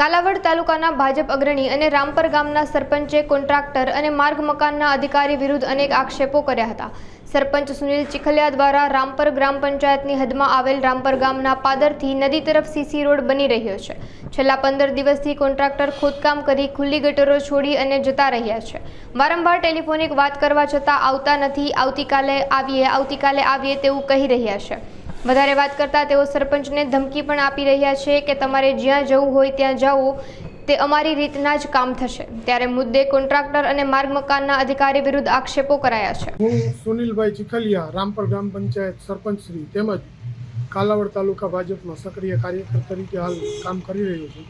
કાલાવડ તાલુકાના ભાજપ અગ્રણી અને રામપર ગામના સરપંચે કોન્ટ્રાક્ટર અને માર્ગ મકાનના અધિકારી વિરુદ્ધ અનેક આક્ષેપો કર્યા હતા. સરપંચ સુનિલ ચીખલિયા દ્વારા રામપર ગ્રામ પંચાયતની હદમાં આવેલ રામપર ગામના પાદરથી નદી તરફ સીસી રોડ બની રહ્યો છે. છેલ્લા પંદર દિવસથી કોન્ટ્રાક્ટર ખોદકામ કરી ખુલ્લી ગટરો છોડી અને જતા રહ્યા છે. વારંવાર ટેલિફોનિક વાત કરવા છતાં આવતા નથી, આવતીકાલે આવીએ આવતીકાલે આવીએ તેવું કહી રહ્યા છે. વધારે વાત કરતા તેઓ સરપંચને ધમકી પણ આપી રહ્યા છે કે તમારે જ્યાં જવું હોય ત્યાં જાઓ, તે અમારી રીતના જ કામ થશે. ત્યારે મુદ્દે કોન્ટ્રાક્ટર અને માર્ગ મકાનના અધિકારી વિરુદ્ધ આક્ષેપો કરાયા છે. હું સુનિલભાઈ ચીખલિયા, રામપર ગ્રામ પંચાયત સરપંચ શ્રી તેમજ કાલાવડ તાલુકા ભાજપમાં સક્રિય કાર્યકર તરીકે હાલ કામ કરી રહ્યો છું.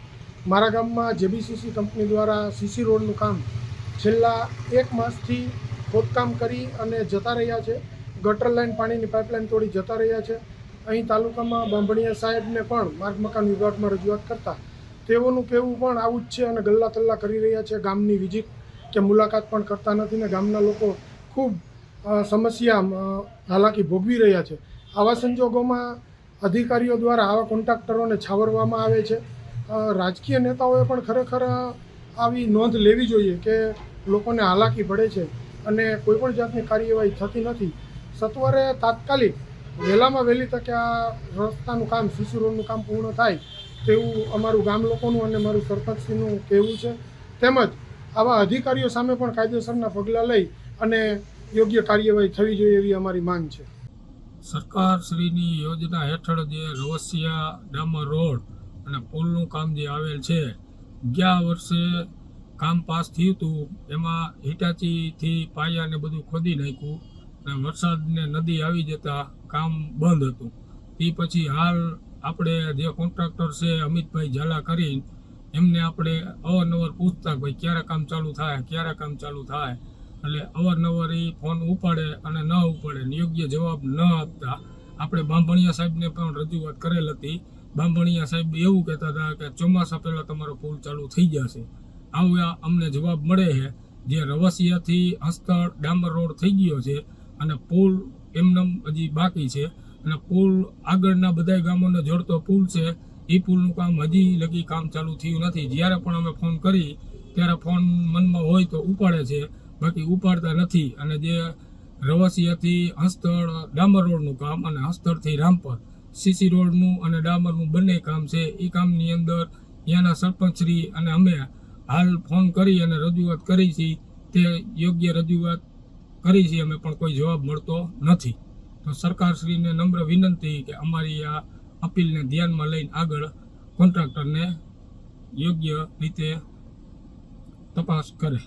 મારા ગામમાં જેબીસીસી કંપની દ્વારા સીસી રોડનું કામ છેલ્લા એક માસથી ખોદકામ કરી અને જતા રહ્યા છે. ગટર લાઇન પાણીની પાઇપલાઇન તોડી જતા રહ્યા છે. અહીં તાલુકામાં બાંભણિયા સાહેબને પણ માર્ગ મકાન વિભાગમાં રજૂઆત કરતા તેઓનું કહેવું પણ આવું જ છે અને ગલ્લા તલ્લા કરી રહ્યા છે ગામની વિઝિટ કે મુલાકાત પણ કરતા નથી ને ગામના લોકો ખૂબ સમસ્યા હાલાકી ભોગવી રહ્યા છે. આવા સંજોગોમાં અધિકારીઓ દ્વારા આવા કોન્ટ્રાક્ટરોને છાવરવામાં આવે છે. રાજકીય નેતાઓએ પણ ખરેખર આવી નોંધ લેવી જોઈએ કે લોકોને હાલાકી પડે છે અને કોઈપણ જાતની કાર્યવાહી થતી નથી. સત્વરે તાત્કાલિક વહેલામાં વહેલી તકે આ રસ્તાનું કામ સીસી રોડનું કામ પૂર્ણ થાય તેવું અમારું ગામ લોકોનું અને મારું સરપંચશ્રીનું કહેવું છે. તેમજ આવા અધિકારીઓ સામે પણ કાયદેસરના પગલાં લઈ અને યોગ્ય કાર્યવાહી થવી જોઈએ એવી અમારી માંગ છે. સરકાર શ્રીની યોજના હેઠળ જે રવસિયા ડામર રોડ અને પુલનું કામ જે આવેલ છે, ગયા વર્ષે કામ પાસ થયું હતું, એમાં હિટાચીથી પાયાને બધું ખોદી નાખ્યું. અને વરસાદને નદી આવી જતા કામ બંધ હતું. એ પછી હાલ આપણે જે કોન્ટ્રાક્ટર છે અમિતભાઈ ઝાલા કરીને એમને આપણે અવારનવાર પૂછતા ભાઈ ક્યારે કામ ચાલુ થાય, ક્યારે કામ ચાલુ થાય. એટલે અવારનવાર એ ફોન ઉપાડે અને ન ઉપાડે યોગ્ય જવાબ ન આપતા. આપણે બાંભણિયા સાહેબને પણ રજૂઆત કરેલ હતી. બાંભણિયા સાહેબ એવું કહેતા હતા કે ચોમાસા પહેલાં તમારો પુલ ચાલુ થઈ જશે. આવો અમને જવાબ મળે છે. જે રવસિયાથી હસ્તળ ડામર રોડ થઈ ગયો છે અને પુલ એમનેમ હજી બાકી છે. અને પુલ આગળના બધા ગામોને જોડતો પુલ છે. એ પુલનું કામ હજી લગી કામ ચાલુ થયું નથી. જ્યારે પણ અમે ફોન કરી, ત્યારે ફોન મનમાં હોય તો ઉપાડે છે. બાકી ઉપાડતા નથી. અને જે રવાસીયાથી હસ્તળ ડામર રોડનું કામ અને હસ્તળથી રામપર, સીસી રોડનું અને ડામરનું બંને કામ છે. એ કામની અંદર ત્યાંના સરપંચશ્રી અને અમે હાલ ફોન કરી અને રજૂઆત કરી છે. તે યોગ્ય રજૂઆત કરી છીએ અમે પણ કોઈ જવાબ મળતો નથી. તો સરકારશ્રીને નમ્ર વિનંતી કે અમારી આ અપીલને ધ્યાનમાં લઈને આગળ કોન્ટ્રાક્ટરને યોગ્ય રીતે તપાસ કરે.